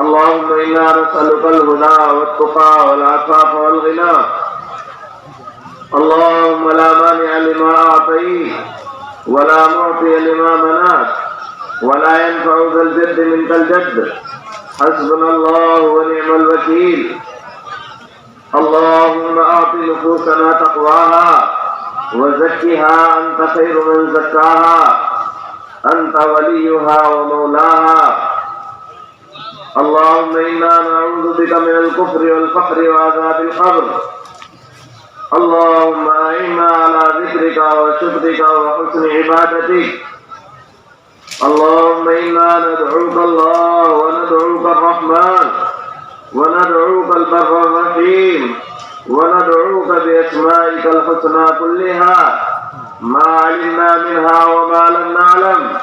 اللهم إنا نسألك الهدى والتقى والعفاف والغنى. اللهم لا مانع لما أعطيت ولا معطي لما منعت ولا ينفع ذا الجد منك الجد. حسبنا الله ونعم الوكيل. اللهم أعط نفوسنا تقواها وزكها أنت خير من زكاها. أنت وليها ومولاها. اللهم إنا نعوذ بك من الكفر والفقر وعذاب القبر. اللهم أعنا على ذكرك وشكرك وحسن عبادتك. اللهم إنا ندعوك الله وندعوك الرحمن وندعوك البر الرحيم وندعوك بأسمائك الحسنى كلها. ما علمنا منها وما لم نعلم.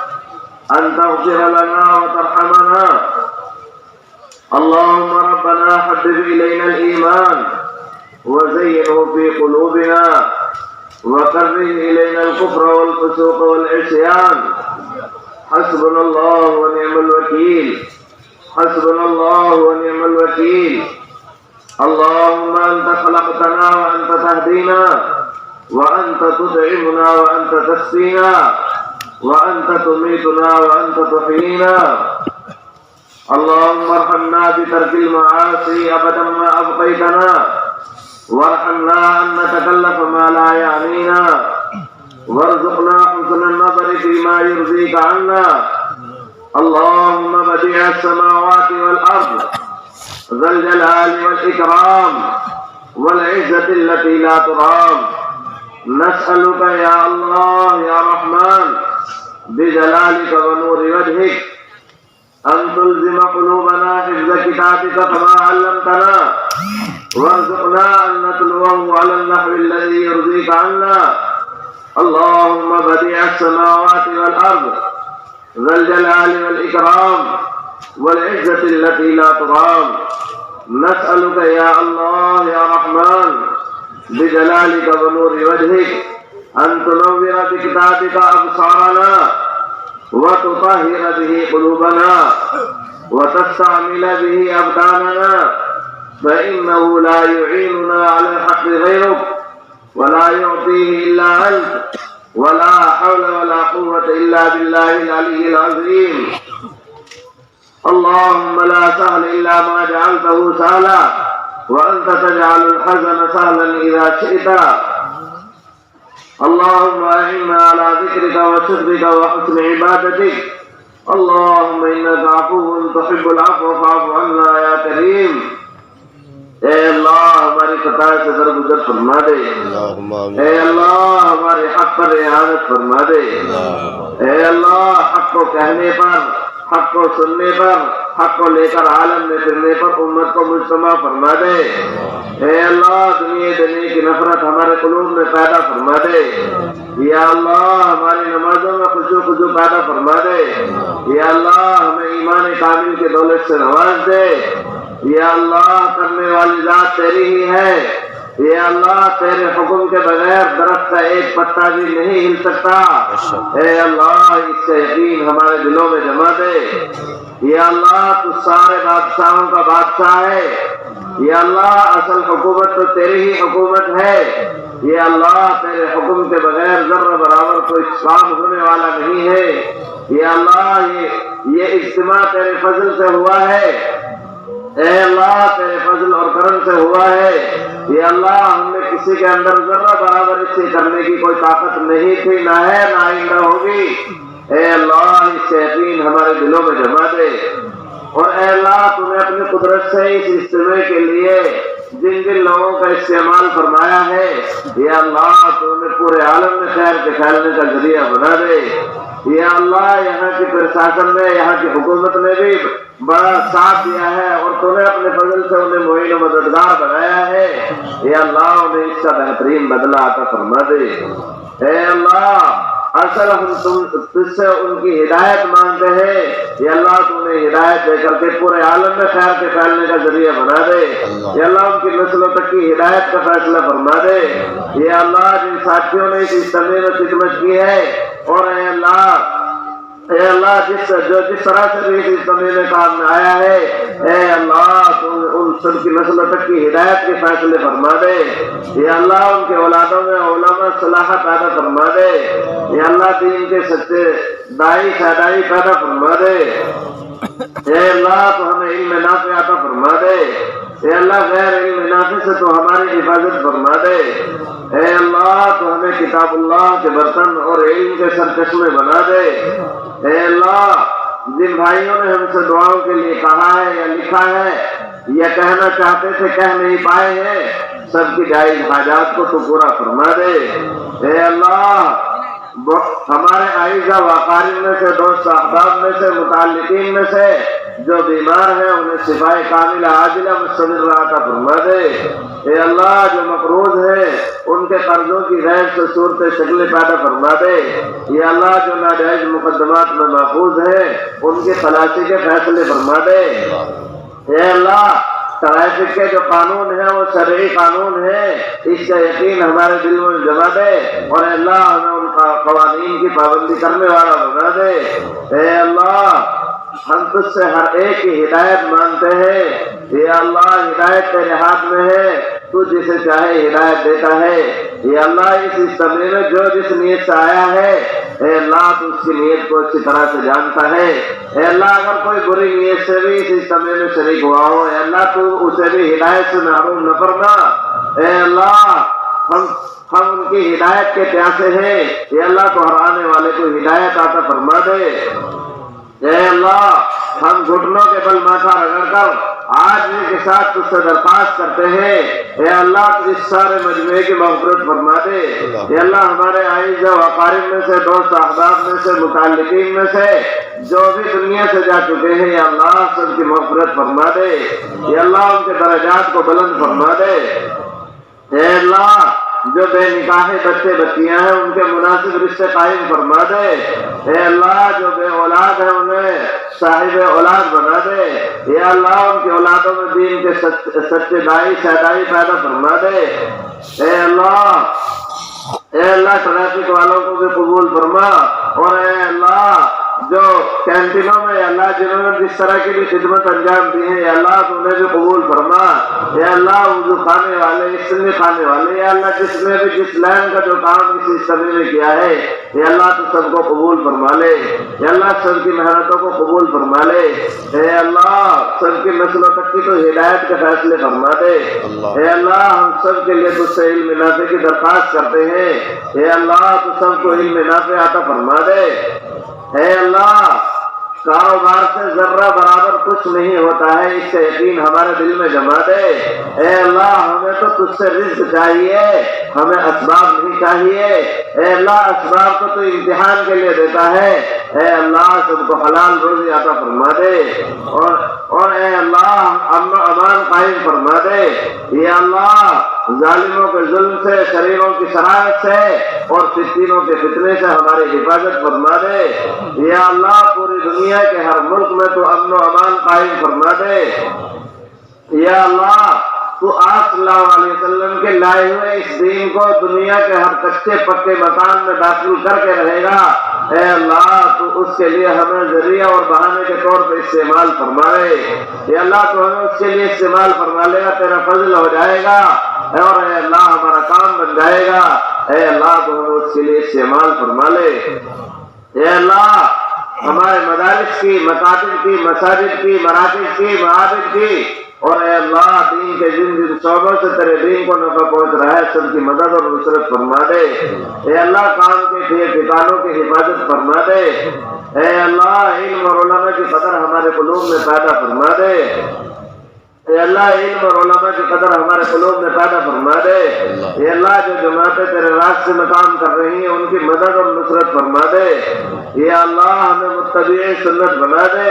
أن تغفر لنا وترحمنا. اللهم ربنا حبب إلينا الإيمان وزينه في قلوبنا وكره إلينا الكفر والفسوق والعصيان. حسبنا الله ونعم الوكيل. حسبنا الله ونعم الوكيل. اللهم أنت خلقتنا وأنت تهدينا وأنت تدعمنا وأنت تسقينا وأنت تميتنا وأنت تحيينا. بترك المعاصي أبدا ما أبقيتنا. وارحمنا أن نتكلف ما لا يعنينا. وارزقنا حسن النظر فيما يرضيك عنا. اللهم بديع السماوات والأرض ذا الجلال والإكرام والعزة التي لا ترام. نسألك يا الله يا رحمن بجلالك ونور وجهك أن تلزم قلوبنا حفظ كتابك كما علمتنا. وارزقنا أن نتلوه على النحو الذي يرضيك عنا. اللهم بديع السماوات والأرض ذا الجلال والإكرام والعزة التي لا ترام نسألك يا الله يا رحمن بجلالك ونور وجهك أن تنور بكتابك أبصارنا. وتطهر به قلوبنا وتستعمل به أبداننا فإنه لا يعيننا على الحق غيرك ولا يعطيه إلا أنت ولا حول ولا قوة إلا بالله العلي العظيم. اللهم لا سهل إلا ما جعلته سهلا وأنت تجعل الحزن سهلا إذا شئت. اللهم أعنا على ذكرك وشكرك وحسن عبادتك. اللهم إنك عفو تحب العفو فاعف عنا يا كريم. اے اللہ ہماری خطا سے درگزر فرما دے. اے اللہ ہمارے حق پر اعانت فرما دے. اے اللہ حق کو کہنے پر حق کو سننے پر، حق کو لے کر عالم میں پھرنے پر امت کو مجتمع فرما دے۔ اے اللہ، دنیا دنیا کی نفرت ہمارے قلوب میں پیدا فرما دے۔ یا اللہ، ہماری نمازوں میں خوشو خوشو پیدا فرما دے۔ یا اللہ، ہمیں ایمان کامل کے دولت سے نواز دے۔ یا اللہ، کرنے والی ذات تیری ہی ہے۔ یا اللہ تیرے حکم کے بغیر درخت کا ایک پتا بھی نہیں ہل سکتا۔ اے اللہ اس سے یقین ہمارے دلوں میں جما دے۔ یا اللہ تو سارے بادشاہوں کا بادشاہ ہے۔ یا اللہ اصل حکومت تو تیری ہی حکومت ہے۔ یہ اللہ تیرے حکم کے بغیر ذرہ برابر کوئی کام ہونے والا نہیں ہے۔ یا اللہ یہ یہ اجتماع تیرے فضل سے ہوا ہے۔ اے اللہ، تیرے فضل اور کرم سے ہوا ہے۔ یہ اللہ، ہم نے کسی کے اندر ذرہ برابر اس سے کرنے کی کوئی طاقت نہیں تھی، نہ ہے نہ آئندہ ہوگی۔ اے اللہ، اس سے یقین ہمارے دلوں میں جما دے۔ اور اے اللہ تم نے اپنی قدرت سے اس اجتماع کے لیے جن جن لوگوں کا استعمال فرمایا ہے یہ اللہ تو نے پورے عالم میں خیر کے پھیلنے کا ذریعہ بنا دے۔ یہ اللہ یہاں کی پرشاسن میں، یہاں کی حکومت نے بھی بڑا ساتھ دیا ہے اور تو نے اپنے فضل سے انہیں معین و مددگار بنایا ہے۔ یہ اللہ، انہیں اس کا بہترین بدلہ عطا فرما دے۔ اے اللہ، اصل ہم تم، تجھ سے ان کی ہدایت مانگتے ہیں۔ یہ اللہ تم نے ہدایت دے کر کے پورے عالم میں خیر کے پھیلنے کا ذریعہ بنا دے۔ یہ اللہ، ان کی نسلوں تک کی ہدایت کا فیصلہ فرما دے۔ یہ اللہ، جن ساتھیوں نے اس اجتماع میں خدمت کی ہے اور اے اللہ اے اللہ، جس جو جس طرح سے بھی اس اجتماع میں کام میں آیا ہے، اے اللہ ان سب کی نسلوں تک کی ہدایت کے فیصلے فرما دے۔ یا اللہ، ان کے اولادوں میں علماء صلاح پیدا فرما دے۔ یا اللہ، دین کے سچے دائی شہدائی پیدا فرما دے۔ اے اللہ، تو ہمیں علم نافع عطا فرما دے۔ اے اللہ غیر علم نافع سے تو ہماری حفاظت فرما دے۔ اے اللہ، تو ہمیں کتاب اللہ کے برتن اور علم کے سرچشمے بنا دے۔ اے اللہ، جن بھائیوں نے ہم سے دعاؤں کے لیے کہا ہے یا لکھا ہے یا کہنا چاہتے تھے، کہہ نہیں پائے ہیں، سب کی جائز حاجات کو تو پورا فرما دے۔ اے اللہ ہمارے آئزہ واقارین میں سے، دوست احباب میں سے، متعلقین میں سے جو بیمار ہیں، انہیں شفائے کامل عاجلہ مستمر رہا فرما دے۔ اے اللہ، جو مقروض ہیں، ان کے قرضوں کی غیر سے صورت شکل پیدا فرما دے۔ یہ اللہ، جو ناجائز مقدمات میں محفوظ ہیں، ان کی خلاصی کے فیصلے فرما دے۔ اے اللہ ٹریفک کے جو قانون ہیں وہ شرعی قانون ہے۔ اس کا یقین ہمارے دل میں جما دے اور اے اللہ ہمیں ان کا قوانین کی پابندی کرنے والا بنا دے اے اللہ، ہم تجھ سے ہر ایک کی ہدایت مانتے ہیں۔ یہ اللہ، ہدایت تیرے ہاتھ میں ہے۔ تو جسے چاہے ہدایت دیتا ہے۔ یہ اللہ، اس اجتماع میں جو جس نیت سے آیا ہے، اے اللہ، تو اس کی نیت کو اچھی طرح سے جانتا ہے۔ اے اللہ، اگر کوئی بری نیت سے بھی اس اجتماع میں شریک ہوا ہو، اے اللہ، تو اسے بھی ہدایت سے محروم نہ کرنا اے اللہ، ہم ہم ان کی ہدایت کے پیاسے ہیں۔ یہ اللہ تو ہر آنے والے کو ہدایت آتا فرما دے۔ اے اللہ، ہم گھٹنوں کے بل ماتھا رگڑ کر آج کے ساتھ تجھ سے درخواست کرتے ہیں۔ اے اللہ اس سارے مجموعے کی مغفرت فرما دے۔ اے اللہ، ہمارے آئیز و اقارب میں سے، دوست احباب میں سے، متعلقین میں سے جو بھی دنیا سے جا چکے ہیں، یا اللہ، سب کی مغفرت فرما دے۔ یا اللہ، ان کے درجات کو بلند فرما دے۔ اے اللہ جو بے نکاح بچے بچیاں ہیں، ان کے مناسب رشتے قائم فرما دے۔ اے اللہ، جو بے اولاد ہے انہیں صاحب اولاد بنا دے۔ اے اللہ، ان کی اولادوں میں دین کے سچے دائی سہدائی پیدا فرما دے۔ اے اللہ اے اللہ ٹریفک والوں کو بھی قبول فرما۔ اور کینٹینوں میں اللہ جنہوں نے جس طرح کی بھی خدمت انجام دی ہے اے اللہ تو انہیں بھی قبول فرما۔ اے اللہ وضو خانے والے اسلمی خانے والے۔ اے اللہ جس نے بھی جس لائن کا جو کام کسی سبھی میں کیا ہے اے اللہ تو سب کو قبول فرما لے۔ اے اللہ سب کی محنتوں کو قبول فرما لے۔ اے اللہ سب کی نسلوں تک کی تو ہدایت کے فیصلے فرما دے۔ اے اللہ ہم سب کے لیے تجھ سے علم نافع کی درخواست کرتے ہیں۔ اے اللہ تو سب کو علم نافع عطا فرما دے۔ اے اللہ کاروبار سے ذرہ برابر کچھ نہیں ہوتا ہے، اس کا یقین ہمارے دل میں جما دے۔ اے اللہ، ہمیں تو تجھ سے رزق چاہیے، ہمیں اسباب نہیں چاہیے۔ اے اللہ، اسباب کو تو امتحان کے لیے دیتا ہے۔ اے اللہ، سب کو حلال روزی عطا فرما دے۔ اور اور اے اللہ امن امان قائم فرما دے۔ یہ اللہ ظالموں کے ظلم سے، شریروں کی شرارت سے اور فتنوں کے فتنے سے ہماری حفاظت فرما دے۔ یا اللہ، پوری دنیا کے ہر ملک میں تو امن و امان قائم فرما دے۔ یا اللہ، تو آپ صلی اللہ علیہ وسلم کے لائے ہوئے اس دین کو دنیا کے ہر کچے پکے مکان میں داخل کر کے رہے گا۔ اے اللہ، تو اس کے لیے ہمیں ذریعہ اور بہانے کے طور پہ استعمال فرمائے اے اللہ، تو ہمیں اس کے لیے استعمال فرما لے گا، تیرا فضل ہو جائے گا۔ اور اے اللہ ہمارا کام بن جائے گا۔ اے اللہ تو ہمیں اس کے لیے استعمال فرما لے۔ اے اللہ، ہمارے مدارس کی، مکاتب کی، مساجد کی، مراکز کی، معابد کی۔ اور اے اللہ، دین کے جن جن شعبوں سے تیرے دین کو نفع پہنچ رہا ہے، سب کی مدد اور نصرت فرما دے۔ اے اللہ، کام کے ٹھیک ٹھکانوں کی حفاظت فرما دے۔ اے اللہ، علم اور علماء کی قدر ہمارے قلوب میں پیدا فرما دے۔ اے اللہ علم اور علماء کی قدر ہمارے قلوب میں پیدا فرما دے۔ اے اللہ جو جماعتیں تیرے راستے میں کام کر رہی ہیں ان کی مدد اور نصرت فرما دے۔ اے اللہ ہمیں متبع سنت بنا دے۔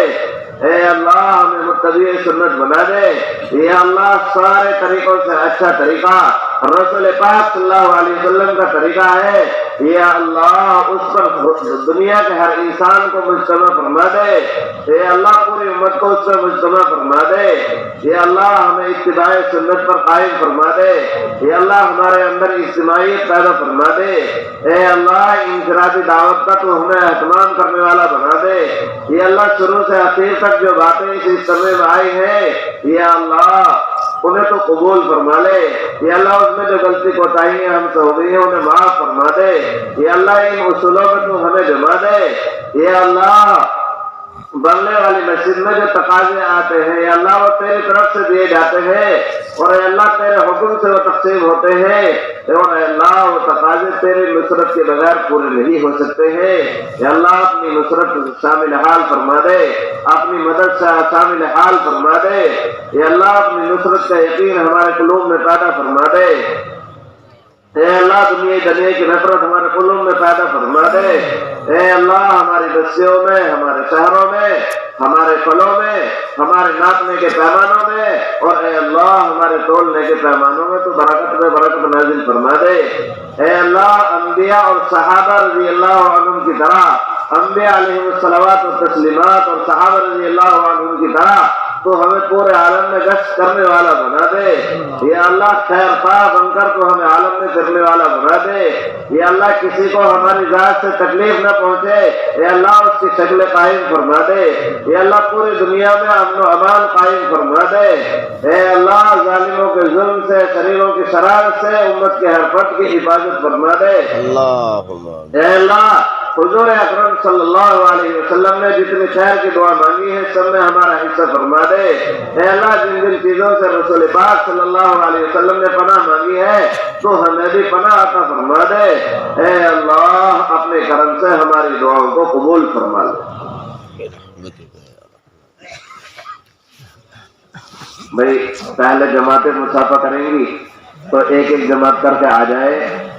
اے اللہ ہمیں متبع سنت بنا دے۔ اے اللہ سارے طریقوں سے اچھا طریقہ۔ رسول پاک صلی اللہ علیہ وسلم کا طریقہ ہے یا اللہ، اس پر دنیا کے ہر انسان کو مجتمع فرما دے۔ اے اللہ، پوری امت کو اس سے مجتمع فرما دے۔ اے اللہ، ہمیں اتباع سنت پر قائم فرما دے۔ اے اللہ، ہمارے اندر اجتماعیت پیدا فرما دے۔ اے اللہ، انفرادی دعوت کا تو ہمیں اہتمام کرنے والا بنا دے۔ یہ اللہ، شروع سے اخیر تک جو باتیں اس سمے میں آئی ہیں یہ اللہ انہیں تو قبول فرما لے۔ یہ اللہ، اس میں جو غلطی کوتاہی ہیں ہم سے ہو گئی ہیں انہیں معاف فرما دے۔ یہ اللہ، ان اصولوں میں تو ہمیں جما دے۔ یہ اللہ بننے والی مسجد میں جو تقاضے آتے ہیں، یا اللہ وہ تیری طرف سے دیے جاتے ہیں اور اے اللہ تیرے حکم سے وہ تقسیم ہوتے ہیں اور اے اللہ، وہ تقاضے تیری نصرت کے بغیر پورے نہیں ہو سکتے ہیں۔ یا اللہ، اپنی نصرت شامل حال فرما دے، اپنی مدد سے شامل حال فرما دے۔ یا اللہ، اپنی نصرت کا یقین ہمارے قلوب میں پیدا فرما دے۔ اے اللہ دنیا دنیا کی نفرت ہمارے قلوب میں پیدا فرما دے۔ اے اللہ، ہماری بستیوں میں، ہمارے شہروں میں، ہمارے پلوں میں، ہمارے ناپنے کے پیمانوں میں، اور اے اللہ، ہمارے تولنے کے پیمانوں میں تو برکت میں برکت نازل فرما دے۔ اے اللہ، انبیاء اور صحابہ رضی اللہ عنہ کی طرح، انبیاء علیہ الصلوات و تسلیمات اور صحابہ رضی اللہ عنہ کی طرح تو ہمیں پورے عالم میں گشت کرنے والا بنا دے۔ یہ اللہ خیر خواہ بن کر تو ہمیں عالم میں کرنے والا بنا دے۔ یہ اللہ کسی کو ہماری ذات سے تکلیف نہ پہنچے۔ یہ اللہ اس کی شکل قائم فرما دے۔ یہ اللہ پوری دنیا میں امن و امان قائم فرما دے۔ اے اللہ ظالموں کے ظلم سے شریروں کی شرارت سے امت کے ہر فرد کی حفاظت فرما دے۔ اللهم اے اللہ حضور اکرم صلی اللہ علیہ وسلم نے جتنی خیر کی دعا مانگی ہے، سب میں ہمارا حصہ فرما دے۔ اے اللہ، جن جن چیزوں سے رسول پاک صلی اللہ علیہ وسلم نے پناہ مانگی ہے، تو ہمیں بھی پناہ عطا فرما دے۔ اے اللہ، اپنے کرم سے ہماری دعاؤں کو قبول فرما لے۔ بھائی، پہلے جماعتیں مسافہ کریں گی، تو ایک ایک جماعت کر کے آ جائے۔